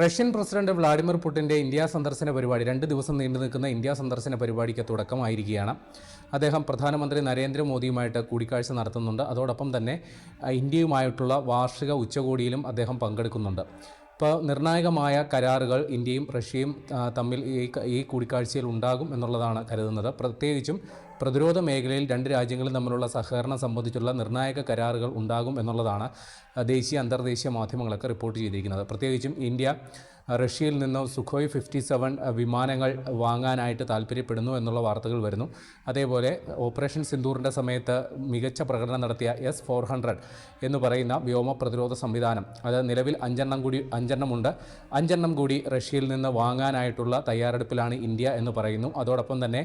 Russian president Vladimir പുടിന്റെ India സന്ദർശന പരിപാടി രണ്ട് ദിവസം നീണ്ടു നിൽക്കുന്ന ഇന്ത്യ സന്ദർശന പരിപാടിക്ക് തുടക്കമായിരിക്കുകയാണ്. അദ്ദേഹം പ്രധാനമന്ത്രി നരേന്ദ്രമോദിയുമായിട്ട് കൂടിക്കാഴ്ച നടത്തുന്നുണ്ട്. അതോടൊപ്പം തന്നെ ഇന്ത്യയുമായിട്ടുള്ള വാർഷിക ഉച്ചകോടിയിലും അദ്ദേഹം പങ്കെടുക്കുന്നുണ്ട്. ഇപ്പോൾ നിർണായകമായ കരാറുകൾ ഇന്ത്യയും റഷ്യയും തമ്മിൽ ഈ ഈ കൂടിക്കാഴ്ചയിൽ ഉണ്ടാകും എന്നുള്ളതാണ് കരുതുന്നത്. പ്രത്യേകിച്ചും പ്രതിരോധ മേഖലയിൽ രണ്ട് രാജ്യങ്ങളും തമ്മിലുള്ള സഹകരണം സംബന്ധിച്ചുള്ള നിർണായക കരാറുകൾ ഉണ്ടാകും എന്നുള്ളതാണ് ദേശീയ അന്തർദേശീയ മാധ്യമങ്ങളൊക്കെ റിപ്പോർട്ട് ചെയ്തിരിക്കുന്നത്. പ്രത്യേകിച്ചും ഇന്ത്യ റഷ്യയിൽ നിന്നും സുഖോയ് ഫിഫ്റ്റി സെവൻ വിമാനങ്ങൾ വാങ്ങാനായിട്ട് താല്പര്യപ്പെടുന്നു എന്നുള്ള വാർത്തകൾ വരുന്നു. അതേപോലെ ഓപ്പറേഷൻ സിന്ദൂറിന്റെ സമയത്ത് മികച്ച പ്രകടനം നടത്തിയ എസ് ഫോർ ഹൺഡ്രഡ് എന്ന് പറയുന്ന വ്യോമ പ്രതിരോധ സംവിധാനം. അത് നിലവിൽ അഞ്ചെണ്ണം കൂടി അഞ്ചെണ്ണമുണ്ട് അഞ്ചെണ്ണം കൂടി റഷ്യയിൽ നിന്ന് വാങ്ങാനായിട്ടുള്ള തയ്യാറെടുപ്പിലാണ് ഇന്ത്യ എന്ന് പറയുന്നു. അതോടൊപ്പം തന്നെ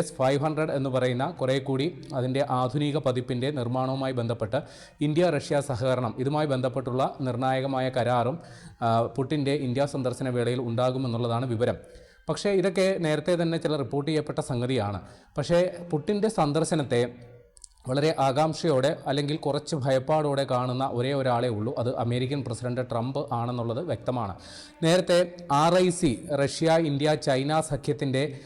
എസ് ഫൈവ് ഹൺഡ്രഡ് എന്ന് പറയുന്ന കുറേ കൂടി അതിന്റെ ആധുനിക പതിപ്പിന്റെ നിർമ്മാണവുമായി ബന്ധപ്പെട്ട് ഇന്ത്യ റഷ്യ സഹകരണം ഇതുമായി ബന്ധപ്പെട്ടുള്ള നിർണായകമായ കരാറും പുട്ടിന്റെ ഇന്ത്യ സന്ദർശന വേളയിൽ ഉണ്ടാകുമെന്നുള്ളതാണ് വിവരം. പക്ഷേ ഇതൊക്കെ നേരത്തെ തന്നെ ചില റിപ്പോർട്ട് ചെയ്യപ്പെട്ട സംഗതിയാണ്. പക്ഷേ പുട്ടിന്റെ സന്ദർശനത്തെ വളരെ ആകാംക്ഷയോടെ അല്ലെങ്കിൽ കുറച്ച് ഭയപ്പാടോടെ കാണുന്ന ഒരേ ഒരാളേ ഉള്ളൂ. അത് അമേരിക്കൻ പ്രസിഡന്റ് ട്രംപ് ആണെന്നുള്ളത് വ്യക്തമാണ്. നേരത്തെ R I C Russia India China സഖ്യത്തിന്റെ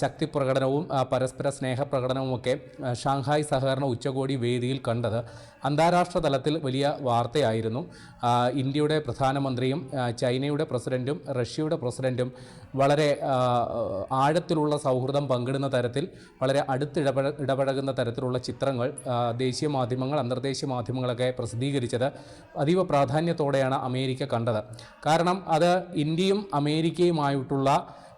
ശക്തി പ്രകടനവും പരസ്പര സ്നേഹ പ്രകടനവുമൊക്കെ ഒക്കെ ഷാങ്ഹായ് സഹകരണ ഉച്ചകോടി വേദിയിൽ കണ്ടത് അന്താരാഷ്ട്ര തലത്തിൽ വലിയ വാർത്തയായിരുന്നു. ഇന്ത്യയുടെ പ്രധാനമന്ത്രിയും ചൈനയുടെ പ്രസിഡന്റും റഷ്യയുടെ പ്രസിഡന്റും വളരെ ആഴത്തിലുള്ള സൗഹൃദം പങ്കിടുന്ന തരത്തിൽ വളരെ അടുത്തിടപഴ ഇടപഴകുന്ന തരത്തിലുള്ള ചിത്രങ്ങൾ ദേശീയ മാധ്യമങ്ങൾ അന്തർദേശീയ മാധ്യമങ്ങളൊക്കെ പ്രസിദ്ധീകരിച്ചത് അതീവ പ്രാധാന്യത്തോടെയാണ് അമേരിക്ക കണ്ടത്. കാരണം അത് ഇന്ത്യയും അമേരിക്കയുമായിട്ടുള്ള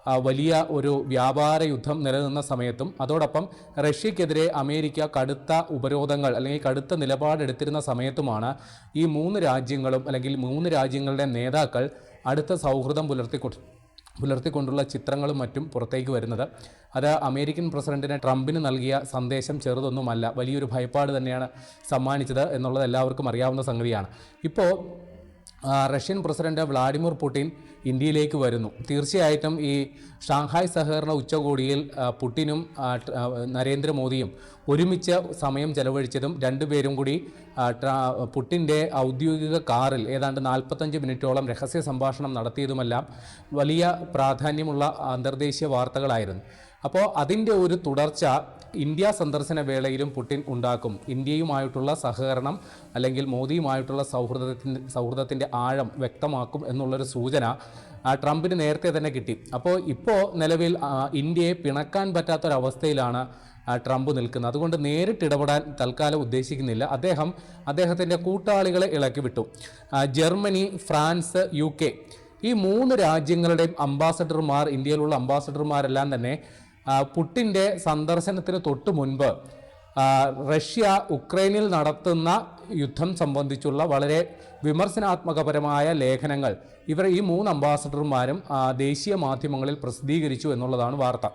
വലിയ ഒരു വ്യാപാര യുദ്ധം നിലനിന്ന സമയത്തും അതോടൊപ്പം റഷ്യക്കെതിരെ അമേരിക്ക കടുത്ത ഉപരോധങ്ങൾ അല്ലെങ്കിൽ കടുത്ത നിലപാടെടുത്തിരുന്ന സമയത്തുമാണ് ഈ മൂന്ന് രാജ്യങ്ങളും അല്ലെങ്കിൽ മൂന്ന് രാജ്യങ്ങളുടെ നേതാക്കൾ അടുത്ത സൗഹൃദം പുലർത്തിക്കൊ പുലർത്തിക്കൊണ്ടുള്ള ചിത്രങ്ങളും മറ്റും പുറത്തേക്ക് വരുന്നത്. അത് അമേരിക്കൻ പ്രസിഡന്റിന് ട്രംപിന് നൽകിയ സന്ദേശം ചെറുതൊന്നുമല്ല. വലിയൊരു ഭയപ്പാട് തന്നെയാണ് സമ്മാനിച്ചത് എന്നുള്ളത് എല്ലാവർക്കും അറിയാവുന്ന സംഗതിയാണ്. ഇപ്പോൾ റഷ്യൻ പ്രസിഡന്റ് വ്ളാഡിമിർ പുടിൻ ഇന്ത്യയിലേക്ക് വരുന്നു. തീർച്ചയായിട്ടും ഈ ഷാങ്ഹായ് സഹകരണ ഉച്ചകോടിയിൽ പുടിനും നരേന്ദ്രമോദിയും ഒരുമിച്ച് സമയം ചെലവഴിച്ചതും രണ്ടുപേരും കൂടി പുടിന്റെ ഔദ്യോഗിക കാറിൽ ഏതാണ്ട് നാൽപ്പത്തഞ്ച് മിനിറ്റോളം രഹസ്യ സംഭാഷണം നടത്തിയതുമെല്ലാം വലിയ പ്രാധാന്യമുള്ള അന്തർദേശീയ വാർത്തകളായിരുന്നു. അപ്പോൾ അതിന്റെ ഒരു തുടർച്ച ഇന്ത്യ സന്ദർശന വേളയിലും പുടിൻ ഉണ്ടാക്കും. ഇന്ത്യയുമായിട്ടുള്ള സഹകരണം അല്ലെങ്കിൽ മോദിയുമായിട്ടുള്ള സൗഹൃദത്തിന്റെ സൗഹൃദത്തിന്റെ ആഴം വ്യക്തമാക്കും എന്നുള്ളൊരു സൂചന ട്രംപിന് നേരത്തെ തന്നെ കിട്ടി. അപ്പോൾ ഇപ്പോൾ നിലവിൽ ഇന്ത്യയെ പിണക്കാൻ പറ്റാത്തൊരവസ്ഥയിലാണ് ട്രംപ് നിൽക്കുന്നത്. അതുകൊണ്ട് നേരിട്ട് ഇടപെടാൻ തൽക്കാലം ഉദ്ദേശിക്കുന്നില്ല. അദ്ദേഹം അദ്ദേഹത്തിന്റെ കൂട്ടാളികളെ ഇളക്കി വിട്ടു. ജർമ്മനി ഫ്രാൻസ് യു ഈ മൂന്ന് രാജ്യങ്ങളുടെയും അംബാസഡർമാർ ഇന്ത്യയിലുള്ള അംബാസഡർമാരെല്ലാം തന്നെ പുട്ടിന്റെ സന്ദർശനത്തിന് തൊട്ടു മുൻപ് റഷ്യ ഉക്രൈനിൽ നടത്തുന്ന യുദ്ധം സംബന്ധിച്ചുള്ള വളരെ വിമർശനാത്മകപരമായ ലേഖനങ്ങൾ. ഇവർ ഈ മൂന്ന് അംബാസഡർമാരും ദേശീയ മാധ്യമങ്ങളിൽ പ്രസിദ്ധീകരിച്ചു എന്നുള്ളതാണ് വാർത്ത.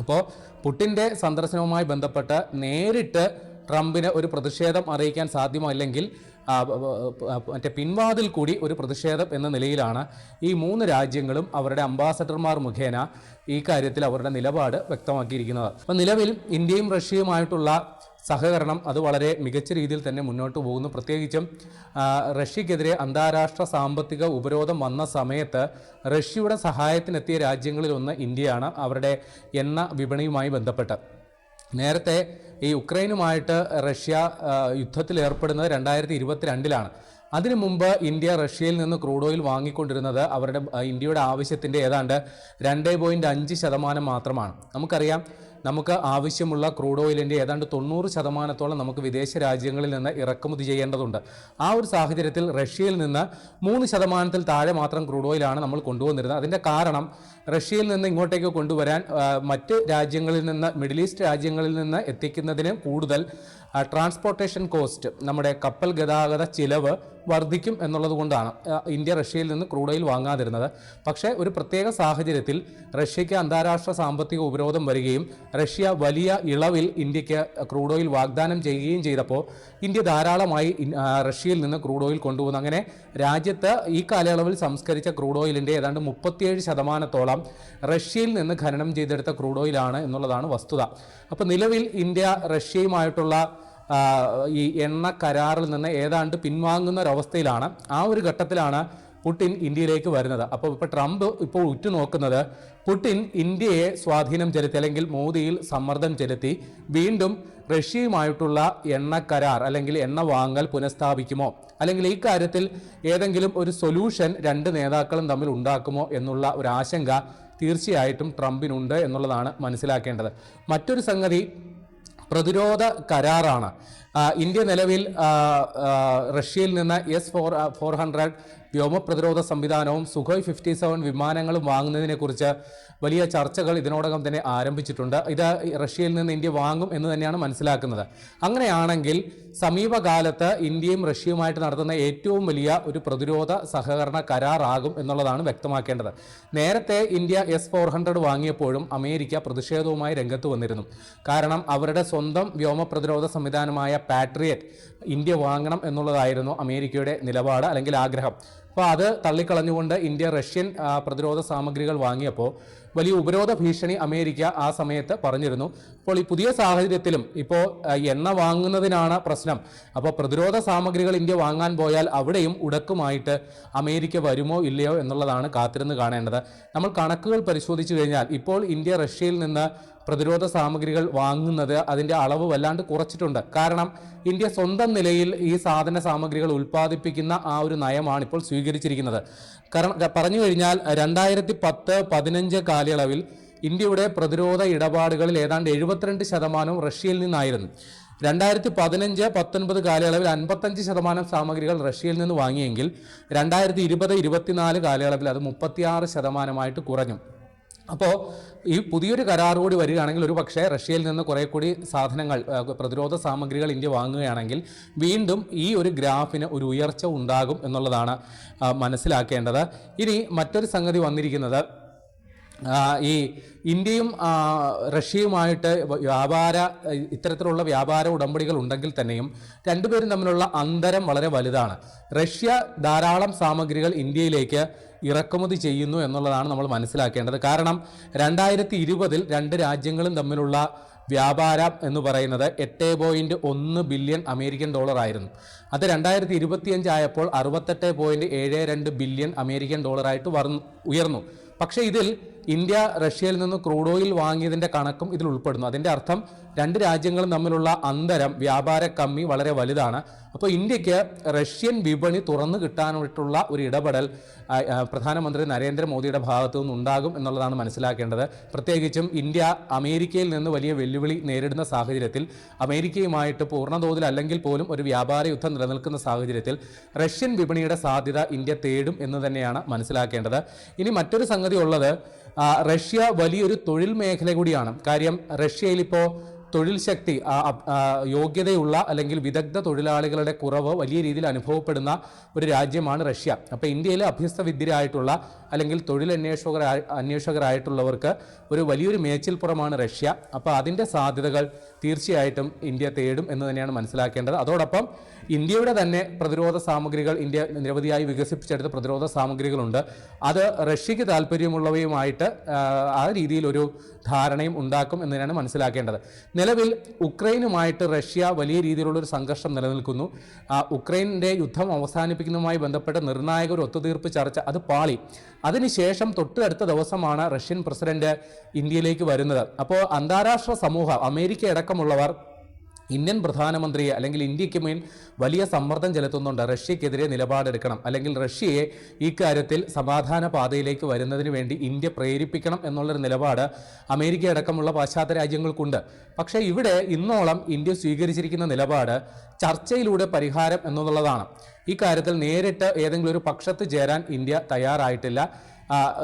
അപ്പോൾ പുട്ടിന്റെ സന്ദർശനവുമായി ബന്ധപ്പെട്ട് നേരിട്ട് ട്രംപിന് ഒരു പ്രതിഷേധം അറിയിക്കാൻ സാധ്യമല്ലെങ്കിൽ മറ്റേ പിൻവാതിൽ കൂടി ഒരു പ്രതിഷേധം എന്ന നിലയിലാണ് ഈ മൂന്ന് രാജ്യങ്ങളും അവരുടെ അംബാസഡർമാർ മുഖേന ഈ കാര്യത്തിൽ അവരുടെ നിലപാട് വ്യക്തമാക്കിയിരിക്കുന്നത്. അപ്പം നിലവിൽ ഇന്ത്യയും റഷ്യയുമായിട്ടുള്ള സഹകരണം അത് വളരെ മികച്ച രീതിയിൽ തന്നെ മുന്നോട്ട് പോകുന്നു. പ്രത്യേകിച്ചും റഷ്യക്കെതിരെ അന്താരാഷ്ട്ര സാമ്പത്തിക ഉപരോധം വന്ന സമയത്ത് റഷ്യയുടെ സഹായത്തിനെത്തിയ രാജ്യങ്ങളിലൊന്ന് ഇന്ത്യയാണ് അവരുടെ എണ്ണ വിപണിയുമായി ബന്ധപ്പെട്ട്. നേരത്തെ ഈ ഉക്രൈനുമായിട്ട് റഷ്യ യുദ്ധത്തിൽ ഏർപ്പെടുന്നത് രണ്ടായിരത്തി ഇരുപത്തിരണ്ടിലാണ് അതിനു മുമ്പ് ഇന്ത്യ റഷ്യയിൽ നിന്ന് ക്രൂഡ് ഓയിൽ വാങ്ങിക്കൊണ്ടിരുന്നത് അവരുടെ ഇന്ത്യയുടെ ആവശ്യത്തിന്റെ ഏതാണ്ട് രണ്ട് പോയിന്റ് അഞ്ച് ശതമാനം മാത്രമാണ്. നമുക്കറിയാം നമുക്ക് ആവശ്യമുള്ള ക്രൂഡ് ഓയിലിന്റെ ഏതാണ്ട് തൊണ്ണൂറ് ശതമാനത്തോളം നമുക്ക് വിദേശ രാജ്യങ്ങളിൽ നിന്ന് ഇറക്കുമതി ചെയ്യേണ്ടതുണ്ട്. ആ ഒരു സാഹചര്യത്തിൽ റഷ്യയിൽ നിന്ന് മൂന്ന് ശതമാനത്തിൽ താഴെ മാത്രം ക്രൂഡ് ഓയിലാണ് നമ്മൾ കൊണ്ടുവന്നിരുന്നത്. അതിന്റെ കാരണം റഷ്യയിൽ നിന്ന് ഇങ്ങോട്ടേക്ക് കൊണ്ടുവരാൻ മറ്റ് രാജ്യങ്ങളിൽ നിന്ന് മിഡിൽ ഈസ്റ്റ് രാജ്യങ്ങളിൽ നിന്ന് എത്തിക്കുന്നതിന് കൂടുതൽ ട്രാൻസ്പോർട്ടേഷൻ കോസ്റ്റ് നമ്മുടെ കപ്പൽ ഗതാഗത ചിലവ് വർദ്ധിക്കും എന്നുള്ളത് കൊണ്ടാണ് ഇന്ത്യ റഷ്യയിൽ നിന്ന് ക്രൂഡ് ഓയിൽ വാങ്ങാതിരുന്നത്. പക്ഷേ ഒരു പ്രത്യേക സാഹചര്യത്തിൽ റഷ്യയ്ക്ക് അന്താരാഷ്ട്ര സാമ്പത്തിക ഉപരോധം വരികയും റഷ്യ വലിയ ഇളവിൽ ഇന്ത്യയ്ക്ക് ക്രൂഡ് ഓയിൽ വാഗ്ദാനം ചെയ്യുകയും ചെയ്തപ്പോൾ ഇന്ത്യ ധാരാളമായി റഷ്യയിൽ നിന്ന് ക്രൂഡ് ഓയിൽ കൊണ്ടുപോകുന്നു അങ്ങനെ രാജ്യത്ത് ഈ കാലയളവിൽ സംസ്കരിച്ച ക്രൂഡ് ഓയിലിന്റെ ഏതാണ്ട് മുപ്പത്തിയേഴ് ശതമാനത്തോളം റഷ്യയിൽ നിന്ന് ഖനനം ചെയ്തെടുത്ത ക്രൂഡ് ഓയിലാണ് എന്നുള്ളതാണ് വസ്തുത. അപ്പോൾ നിലവിൽ ഇന്ത്യ റഷ്യയുമായിട്ടുള്ള ഈ എണ്ണ കരാറിൽ നിന്ന് ഏതാണ്ട് പിൻവാങ്ങുന്ന ഒരവസ്ഥയിലാണ് ആ ഒരു ഘട്ടത്തിലാണ് പുടിൻ ഇന്ത്യയിലേക്ക് വരുന്നത്. അപ്പോൾ ഇപ്പോൾ ട്രംപ് ഇപ്പോൾ ഉറ്റുനോക്കുന്നത് പുടിൻ ഇന്ത്യയെ സ്വാധീനം ചെലുത്തി അല്ലെങ്കിൽ മോദിയിൽ സമ്മർദ്ദം ചെലുത്തി വീണ്ടും റഷ്യയുമായിട്ടുള്ള എണ്ണ കരാർ അല്ലെങ്കിൽ എണ്ണ വാങ്ങൽ പുനഃസ്ഥാപിക്കുമോ? അല്ലെങ്കിൽ ഈ കാര്യത്തിൽ ഏതെങ്കിലും ഒരു സൊല്യൂഷൻ രണ്ട് നേതാക്കളും തമ്മിൽ ഉണ്ടാക്കുമോ എന്നുള്ള ഒരു ആശങ്ക തീർച്ചയായിട്ടും ട്രംപിനുണ്ട് എന്നുള്ളതാണ് മനസ്സിലാക്കേണ്ടത്. മറ്റൊരു സംഗതി പ്രതിരോധ കരാറാണ്. ഇന്ത്യ നിലവിൽ റഷ്യയിൽ നിന്ന് എസ് ഫോർ ഫോർ ഹൺഡ്രഡ് വ്യോമ പ്രതിരോധ സംവിധാനവും സുഖോയ് ഫിഫ്റ്റി സെവൻ വിമാനങ്ങളും വാങ്ങുന്നതിനെക്കുറിച്ച് വലിയ ചർച്ചകൾ ഇതിനോടകം തന്നെ ആരംഭിച്ചിട്ടുണ്ട്. ഇത് റഷ്യയിൽ നിന്ന് ഇന്ത്യ വാങ്ങും എന്ന് തന്നെയാണ് മനസ്സിലാക്കുന്നത്. അങ്ങനെയാണെങ്കിൽ സമീപകാലത്ത് ഇന്ത്യയും റഷ്യയുമായിട്ട് നടത്തുന്ന ഏറ്റവും വലിയ ഒരു പ്രതിരോധ സഹകരണ കരാറാകും എന്നുള്ളതാണ് വ്യക്തമാക്കേണ്ടത്. നേരത്തെ ഇന്ത്യ എസ് ഫോർ ഹൺഡ്രഡ് വാങ്ങിയപ്പോഴും അമേരിക്ക പ്രതിഷേധവുമായി രംഗത്ത് വന്നിരുന്നു. കാരണം അവരുടെ സ്വന്തം വ്യോമ പ്രതിരോധ സംവിധാനമായ പാട്രിയറ്റ് ഇന്ത്യ വാങ്ങണം എന്നുള്ളതായിരുന്നു അമേരിക്കയുടെ നിലപാട് അല്ലെങ്കിൽ ആഗ്രഹം. അപ്പോൾ അത് തള്ളിക്കളഞ്ഞുകൊണ്ട് ഇന്ത്യ റഷ്യൻ പ്രതിരോധ സാമഗ്രികൾ വാങ്ങിയപ്പോൾ വലിയ ഉപരോധ ഭീഷണി അമേരിക്ക ആ സമയത്ത് പറഞ്ഞിരുന്നു. അപ്പോൾ ഈ പുതിയ സാഹചര്യത്തിലും ഇപ്പോൾ എണ്ണ വാങ്ങുന്നതിനാണ് പ്രശ്നം. അപ്പോൾ പ്രതിരോധ സാമഗ്രികൾ ഇന്ത്യ വാങ്ങാൻ പോയാൽ അവിടെയും ഉടക്കുമായിട്ട് അമേരിക്ക വരുമോ ഇല്ലയോ എന്നുള്ളതാണ് കാത്തിരുന്ന് കാണേണ്ടത്. നമ്മൾ കണക്കുകൾ പരിശോധിച്ചു കഴിഞ്ഞാൽ ഇപ്പോൾ ഇന്ത്യ റഷ്യയിൽ നിന്ന് പ്രതിരോധ സാമഗ്രികൾ വാങ്ങുന്നത് അതിന്റെ അളവ് വല്ലാണ്ട് കുറച്ചിട്ടുണ്ട്. കാരണം ഇന്ത്യ സ്വന്തം നിലയിൽ ഈ സാധന സാമഗ്രികൾ ഉൽപ്പാദിപ്പിക്കുന്ന ആ ഒരു നയമാണ് ഇപ്പോൾ സ്വീകരിച്ചിരിക്കുന്നത്. കാരണം പറഞ്ഞു കഴിഞ്ഞാൽ രണ്ടായിരത്തി പത്ത് പതിനഞ്ച് കാലയളവിൽ ഇന്ത്യയുടെ പ്രതിരോധ ഇടപാടുകളിൽ ഏതാണ്ട് എഴുപത്തിരണ്ട് ശതമാനവും റഷ്യയിൽ നിന്നായിരുന്നു. രണ്ടായിരത്തി പതിനഞ്ച് പത്തൊൻപത് കാലയളവിൽ അൻപത്തഞ്ച് ശതമാനം സാമഗ്രികൾ റഷ്യയിൽ നിന്ന് വാങ്ങിയെങ്കിൽ രണ്ടായിരത്തി ഇരുപത് ഇരുപത്തിനാല് കാലയളവിൽ അത് മുപ്പത്തിയാറ് ശതമാനമായിട്ട് കുറഞ്ഞു. അപ്പോൾ ഈ പുതിയൊരു കരാർ കൂടി വരികയാണെങ്കിൽ ഒരു പക്ഷേ റഷ്യയിൽ നിന്ന് കുറേ കൂടി സാധനങ്ങൾ പ്രതിരോധ സാമഗ്രികൾ ഇന്ത്യ വാങ്ങുകയാണെങ്കിൽ വീണ്ടും ഈ ഒരു ഗ്രാഫിന് ഒരു ഉയർച്ച ഉണ്ടാകും എന്നുള്ളതാണ് മനസ്സിലാക്കേണ്ടത്. ഇനി മറ്റൊരു സംഗതി വന്നിരിക്കുന്നത് ഈ ഇന്ത്യയും റഷ്യയുമായിട്ട് വ്യാപാര ഇത്തരത്തിലുള്ള വ്യാപാര ഉടമ്പടികൾ ഉണ്ടെങ്കിൽ തന്നെയും രണ്ടുപേരും തമ്മിലുള്ള അന്തരം വളരെ വലുതാണ്. റഷ്യ ധാരാളം സാമഗ്രികൾ ഇന്ത്യയിലേക്ക് ഇറക്കുമതി ചെയ്യുന്നു എന്നുള്ളതാണ് നമ്മൾ മനസ്സിലാക്കേണ്ടത്. കാരണം രണ്ടായിരത്തി ഇരുപതിൽ രണ്ട് രാജ്യങ്ങളും തമ്മിലുള്ള വ്യാപാരം എന്ന് പറയുന്നത് എട്ട് പോയിന്റ് ഒന്ന് ബില്യൺ അമേരിക്കൻ ഡോളർ ആയിരുന്നു. അത് രണ്ടായിരത്തി ഇരുപത്തിയഞ്ച് ആയപ്പോൾ അറുപത്തെട്ട് പോയിന്റ് ഏഴ് രണ്ട് ബില്യൺ അമേരിക്കൻ ഡോളറായിട്ട് വർന്നു ഉയർന്നു. പക്ഷേ ഇതിൽ ഇന്ത്യ റഷ്യയിൽ നിന്ന് ക്രൂഡ് ഓയിൽ വാങ്ങിയതിന്റെ കണക്കും ഇതിൽ ഉൾപ്പെടുന്നു. അതിന്റെ അർത്ഥം രണ്ട് രാജ്യങ്ങളും തമ്മിലുള്ള അന്തരം വ്യാപാര കമ്മി വളരെ വലുതാണ്. അപ്പോൾ ഇന്ത്യയ്ക്ക് റഷ്യൻ വിപണി തുറന്നു കിട്ടാനായിട്ടുള്ള ഒരു ഇടപെടൽ പ്രധാനമന്ത്രി നരേന്ദ്രമോദിയുടെ ഭാഗത്തു നിന്നുണ്ടാകും എന്നുള്ളതാണ് മനസ്സിലാക്കേണ്ടത്. പ്രത്യേകിച്ചും ഇന്ത്യ അമേരിക്കയിൽ നിന്ന് വലിയ വെല്ലുവിളി നേരിടുന്ന സാഹചര്യത്തിൽ അമേരിക്കയുമായിട്ട് പൂർണതോതിൽ അല്ലെങ്കിൽ പോലും ഒരു വ്യാപാര യുദ്ധം നിലനിൽക്കുന്ന സാഹചര്യത്തിൽ റഷ്യൻ വിപണിയുടെ സാധ്യത ഇന്ത്യ തേടും എന്ന് തന്നെയാണ് മനസ്സിലാക്കേണ്ടത്. ഇനി മറ്റൊരു സംഗതി ഉള്ളത് റഷ്യ വലിയൊരു തൊഴിൽ മേഖല കൂടിയാണ്. കാര്യം റഷ്യയിൽ ഇപ്പോൾ തൊഴിൽ ശക്തി യോഗ്യതയുള്ള അല്ലെങ്കിൽ വിദഗ്ധ തൊഴിലാളികളുടെ കുറവ് വലിയ രീതിയിൽ അനുഭവപ്പെടുന്ന ഒരു രാജ്യമാണ് റഷ്യ. അപ്പോൾ ഇന്ത്യയിലെ അഭ്യസ്ത വിദ്യരായിട്ടുള്ള അല്ലെങ്കിൽ തൊഴിലന്വേഷകർ അന്വേഷകരായിട്ടുള്ളവർക്ക് ഒരു വലിയൊരു മേച്ചിൽപ്പുറമാണ് റഷ്യ. അപ്പോൾ അതിന്റെ സാധ്യതകൾ തീർച്ചയായിട്ടും ഇന്ത്യ തേടും എന്ന് തന്നെയാണ് മനസ്സിലാക്കേണ്ടത്. അതോടൊപ്പം ഇന്ത്യയുടെ തന്നെ പ്രതിരോധ സാമഗ്രികൾ ഇന്ത്യ നിരവധിയായി വികസിപ്പിച്ചെടുത്ത പ്രതിരോധ സാമഗ്രികളുണ്ട്. അത് റഷ്യക്ക് താല്പര്യമുള്ളവയുമായിട്ട് ആ, രീതിയിൽ ഒരു ധാരണയും ഉണ്ടാക്കും എന്ന് തന്നെയാണ് മനസ്സിലാക്കേണ്ടത്. നിലവിൽ ഉക്രൈനുമായിട്ട് റഷ്യ വലിയ രീതിയിലുള്ള ഒരു സംഘർഷം നിലനിൽക്കുന്നു. ഉക്രൈനിന്റെ യുദ്ധം അവസാനിപ്പിക്കുന്നതുമായി ബന്ധപ്പെട്ട നിർണായക ഒരു ഒത്തുതീർപ്പ് ചർച്ച അത് പാളി. അതിനുശേഷം തൊട്ടടുത്ത ദിവസമാണ് റഷ്യൻ പ്രസിഡന്റ് ഇന്ത്യയിലേക്ക് വരുന്നത്. അപ്പോൾ അന്താരാഷ്ട്ര സമൂഹം അമേരിക്ക അടക്കമുള്ളവർ ഇന്ത്യൻ പ്രധാനമന്ത്രിയെ അല്ലെങ്കിൽ ഇന്ത്യയ്ക്ക് മേൽ വലിയ സമ്മർദ്ദം ചെലുത്തുന്നുണ്ട്. റഷ്യക്കെതിരെ നിലപാടെടുക്കണം. അല്ലെങ്കിൽ റഷ്യയെ ഈ കാര്യത്തിൽ സമാധാന പാതയിലേക്ക് വരുന്നതിന് വേണ്ടി ഇന്ത്യ പ്രേരിപ്പിക്കണം എന്നുള്ളൊരു നിലപാട് അമേരിക്ക അടക്കമുള്ള പാശ്ചാത്യ രാജ്യങ്ങൾക്കുണ്ട്. പക്ഷേ ഇവിടെ ഇന്നോളം ഇന്ത്യ സ്വീകരിച്ചിരിക്കുന്ന നിലപാട് ചർച്ചയിലൂടെ പരിഹാരം എന്നുള്ളതാണ്. ഈ കാര്യത്തിൽ നേരിട്ട് ഏതെങ്കിലും ഒരു പക്ഷത്ത് ചേരാൻ ഇന്ത്യ തയ്യാറായിട്ടില്ല.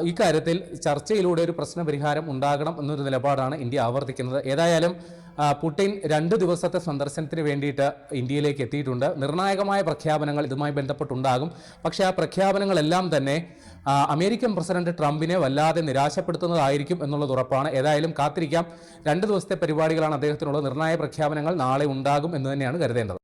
ഇക്കാര്യത്തിൽ ചർച്ചയിലൂടെ ഒരു പ്രശ്ന പരിഹാരം ഉണ്ടാകണം എന്നൊരു നിലപാടാണ് ഇന്ത്യ ആവർത്തിക്കുന്നത്. ഏതായാലും പുടിൻ രണ്ട് ദിവസത്തെ സന്ദർശനത്തിന് വേണ്ടിയിട്ട് ഇന്ത്യയിലേക്ക് എത്തിയിട്ടുണ്ട്. നിർണായകമായ പ്രഖ്യാപനങ്ങൾ ഇതുമായി ബന്ധപ്പെട്ടുണ്ടാകും. പക്ഷേ ആ പ്രഖ്യാപനങ്ങളെല്ലാം തന്നെ അമേരിക്കൻ പ്രസിഡന്റ് ട്രംപിനെ വല്ലാതെ നിരാശപ്പെടുത്തുന്നതായിരിക്കും എന്നുള്ളത് ഉറപ്പാണ്. ഏതായാലും കാത്തിരിക്കാം. രണ്ട് ദിവസത്തെ പരിപാടികളാണ് അദ്ദേഹത്തിനുള്ള നിർണായക പ്രഖ്യാപനങ്ങൾ നാളെ ഉണ്ടാകും എന്ന് തന്നെയാണ് കരുതേണ്ടത്.